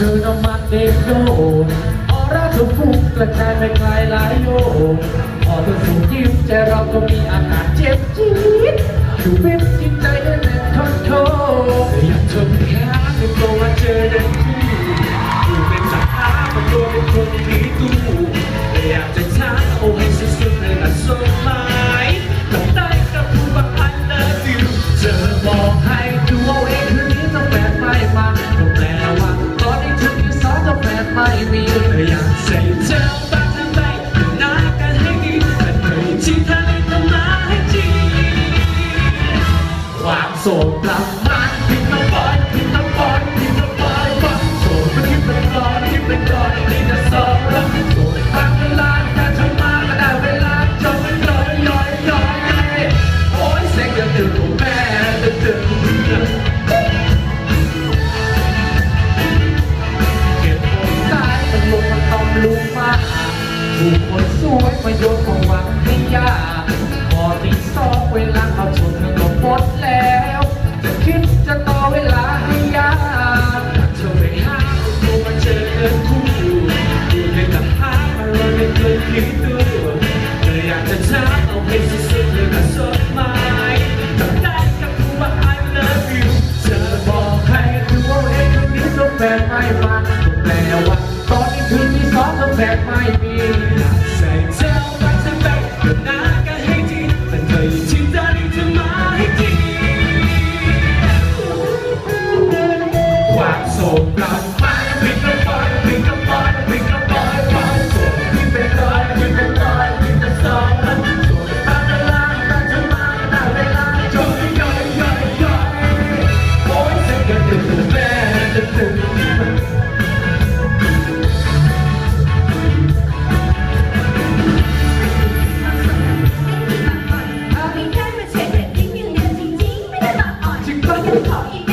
เธอน้องมักเด็กโยนออร่าชมพูกระจายไปไกลหลายโยงพอเธอสูงยิ้มใจเราก็มีอาการเจ็บจี๊ดอยู่วิบจิตใจได้แน่นทนโทอยากจนค้าไม่กลัวเจอได้ที่อยู่เป็นสาขามันตัวเป็นคนดีตู้ือนสวยมาโยกน์ของหวังให้ยาพอตีสองเวลาเขาชนก็หมดแล้วคิด You're.